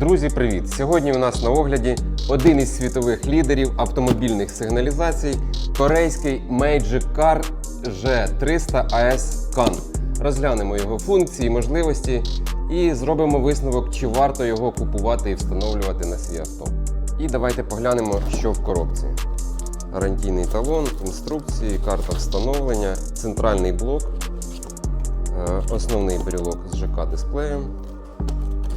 Друзі, привіт! Сьогодні у нас на огляді один із світових лідерів автомобільних сигналізацій корейський Magic Car G300 AS CAN. Розглянемо його функції, можливості і зробимо висновок, чи варто його купувати і встановлювати на свій авто. І давайте поглянемо, що в коробці. Гарантійний талон, інструкції, карта встановлення, центральний блок, е, основний брілок з ЖК дисплеєм,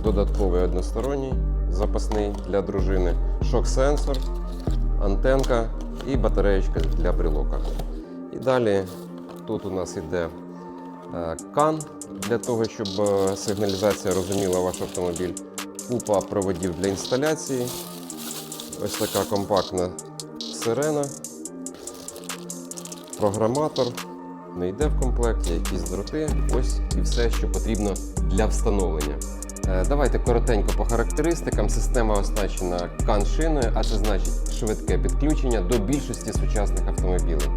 додатковий односторонній запасний для дружини, шок-сенсор, антенка і батареєчка для брелока. І далі тут у нас іде е, кан для того, щоб е, сигналізація розуміла ваш автомобіль. Купа проводів для інсталяції. Ось така компактна сирена, програматор. Не йде в комплекті, якісь дроти. Ось і все, що потрібно для встановлення. Е, Давайте коротенько по характеристикам. Система оснащена каншиною, а це значить швидке підключення до більшості сучасних автомобілів.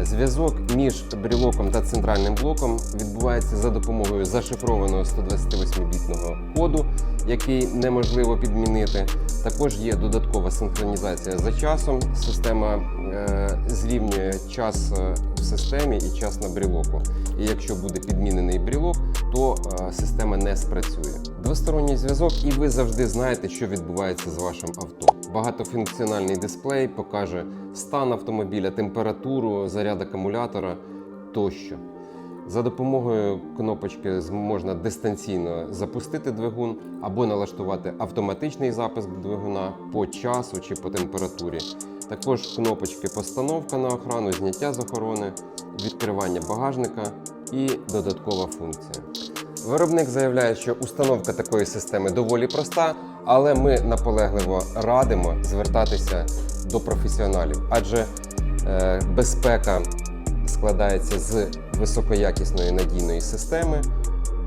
Е, Зв'язок між брілоком та центральним блоком відбувається за допомогою зашифрованого 128-бітного коду, який неможливо підмінити. Також є додаткова синхронізація за часом. Система е, зрівнює час е, в системі і час на брілоку. І якщо буде підмінений брілок, то е, система не спрацює. Двосторонній зв'язок, і ви завжди знаєте, що відбувається з вашим авто. Багатофункціональний дисплей покаже стан автомобіля, температуру, заряд акумулятора тощо. За допомогою кнопочки можна дистанційно запустити двигун або налаштувати автоматичний запуск двигуна по часу чи по температурі. Також кнопочки постановка на охрану, зняття з охорони, відкривання багажника і додаткова функція. Виробник заявляє, що установка такої системи доволі проста, але ми наполегливо радимо звертатися до професіоналів, адже е, безпека складається з високоякісної надійної системи,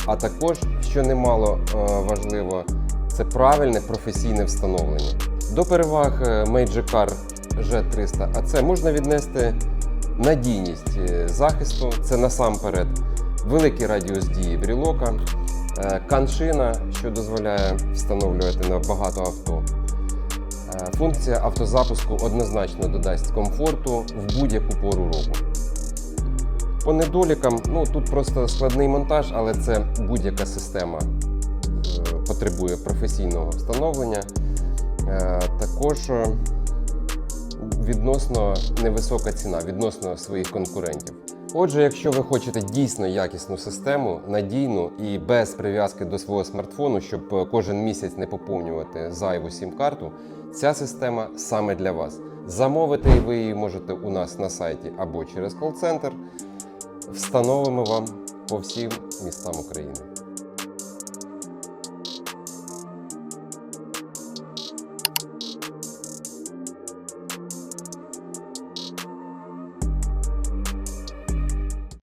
а також, що немало е, важливо, це правильне професійне встановлення. До переваг е, Magic Car G300 а це можна віднести надійність е, захисту, це насамперед великий радіус дії брілока, каншина, що дозволяє встановлювати на багато авто. Функція автозапуску однозначно додасть комфорту в будь-яку пору року. По недолікам, ну тут просто складний монтаж, але це будь-яка система е, потребує професійного встановлення. Е, Також е, відносно невисока ціна, відносно своїх конкурентів. Отже, якщо ви хочете дійсно якісну систему, надійну і без прив'язки до свого смартфону, щоб кожен місяць не поповнювати зайву сім-карту, ця система саме для вас. Замовити ви її можете у нас на сайті або через кол-центр. Встановимо вам по всім містам України.